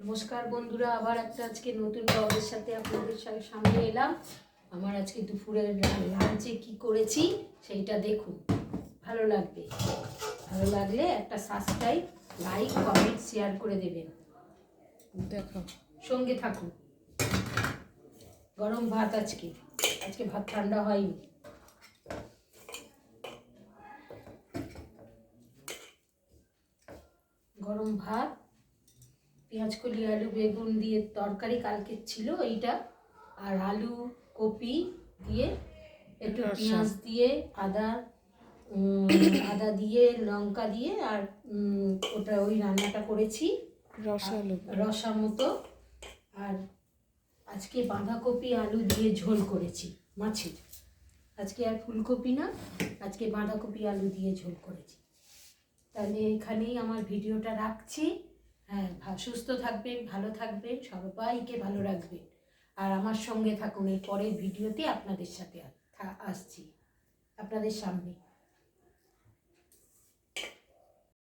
নমস্কার বন্ধুরা আবার একটা আজকে নতুন ব্লগের সাথে আপনাদের সামনে এলাম। আমার আজকে দুপুরের লাঞ্চে কি করেছি সেইটা দেখুন। ভালো লাগবে। ভালো লাগলে একটা সাবস্ক্রাইব লাইক কমেন্ট শেয়ার করে দেবেন। দেখো। সঙ্গে থাকুন। গরম ভাত আজকে। আজকে ভাত ঠান্ডা হয়নি। গরম ভাত পেঁয়াজ কলি আলু বেগুন দিয়ে তরকারি কালকে ছিল এইটা। আর আলু কপি দিয়ে একটু পেঁয়াজ দিয়ে আদা আদা দিয়ে লঙ্কা দিয়ে আর ওটা ওই রান্নাটা করেছি। রসালো রসা মতো। আর আজকে বাঁধাকপি আলু দিয়ে ঝোল করেছি মাছের। আজকে আর ফুলকপি না আজকে বাঁধাকপি আলু দিয়ে ঝোল করেছি। তাহলে এখানেই আমার ভিডিওটা রাখছি। হ্যাঁ সুস্থ থাকবেন, ভালো থাকবেন, সবাইকে ভালো রাখবেন। আর আমার সঙ্গে থাকুন, এর পরের ভিডিওতে আপনাদের সাথে আসছি। আপনাদের সামনে।